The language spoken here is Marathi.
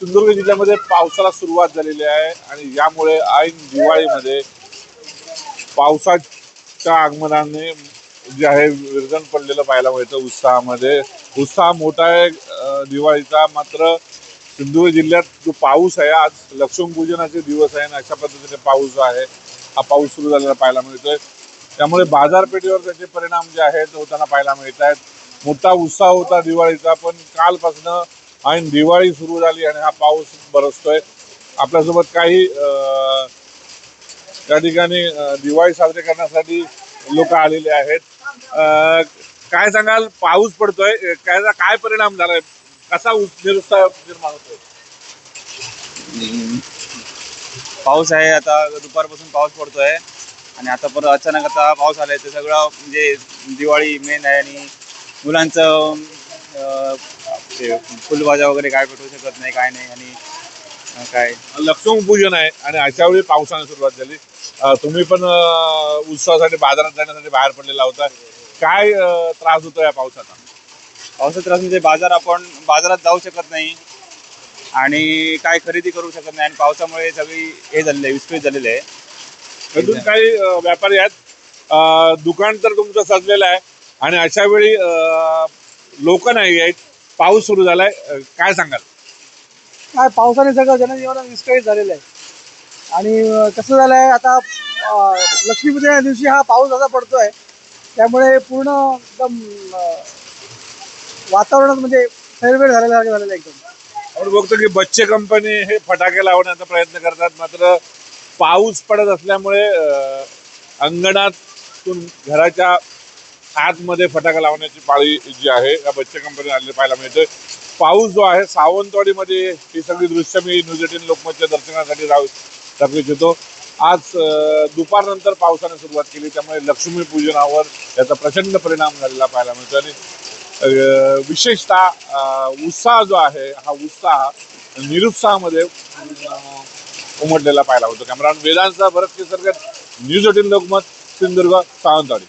सिंधुदुर्ग जिल्ह्यामध्ये पावसाला सुरुवात झालेली आहे आणि यामुळे ऐन दिवाळीमध्ये पावसाच्या आगमनाने जे आहे विरजण पडलेलं पाहायला मिळतं उत्साहामध्ये. उत्साह मोठा आहे दिवाळीचा. मात्र सिंधुदुर्ग जिल्ह्यात जो पाऊस आहे आज लक्ष्मीपूजनाचे दिवस आहे आणि अशा पद्धतीने पाऊस आहे हा पाऊस सुरू झालेला पाहायला मिळतोय. त्यामुळे बाजारपेठेवर त्याचे परिणाम जे आहेत होताना पाहायला मिळत आहेत मोठा उत्साह होता दिवाळीचा पण कालपासनं आणि दिवाळी सुरू झाली आणि हा पाऊस बरसतोय. आपल्यासोबत काही त्या ठिकाणी दिवाळी साजरी करण्यासाठी लोक आलेले आहेत. काय सांगाल? पाऊस पडतोय. काय काय परिणाम झालाय? कसा निरुत्साह निर्माण होतोय? पाऊस आहे. आता दुपारपासून पाऊस पडतोय. आणि आता परत अचानक आता पाऊस आलाय. ते सगळं म्हणजे दिवाळी मेन आहे आणि मुलांचं ते फुलभाज्या वगैरे काय भेटू शकत नाही काय नाही आणि काय? लक्ष्मीपूजन आहे आणि अशा वेळी पावसाने सुरुवात झाली. तुम्ही पण उत्सवासाठी बाजारात जाण्यासाठी बाहेर पडलेला होता. काय त्रास होतो या पावसाचा? पावसाचा त्रास म्हणजे बाजार आपण बाजारात जाऊ शकत नाही आणि काय खरेदी करू शकत नाही आणि पावसामुळे सगळी हे झालेलं आहे विस्कळीत झालेलं आहे. अजून काही व्यापारी आहेत? दुकान तर तुमचं सजलेलं आहे आणि अशा वेळी लोक नाही आहेत. पाऊस सुरू झालाय. काय सांगाल? काय पावसाने सगळं जनजीवन विस्कळीत झालेलं आहे. आणि कसं झालं आहे आता लक्ष्मीपूजन दिवशी हा पाऊस असा पडतोय. त्यामुळे पूर्ण एकदम वातावरणात म्हणजे फेरवेर झालेलं झालेलं आहे एकदम. आपण बघतो की बच्चे कंपनी हे फटाके लावण्याचा प्रयत्न करतात. मात्र पाऊस पडत असल्यामुळे अंगणातून घराच्या आतमध्ये फटाका लावण्याची पाळी जी आहे या बच्चे कंपनी आलेली पाहायला मिळते. पाऊस जो आहे सावंतवाडीमध्ये ही सगळी दृश्य मी न्यूज एटीन लोकमतच्या दर्शनासाठी राहू दाखवू इच्छितो आज दुपारनंतर पावसाने सुरुवात केली त्यामुळे लक्ष्मीपूजनावर याचा प्रचंड परिणाम झालेला पाहायला मिळतो. आणि विशेषतः उत्साह जो आहे हा उत्साह निरुत्साहामध्ये उमटलेला पाहायला होतो कॅमेरा वेदांचा भरत केसरकर न्यूज एटीन लोकमत सिंधुदुर्ग सावंतवाडी.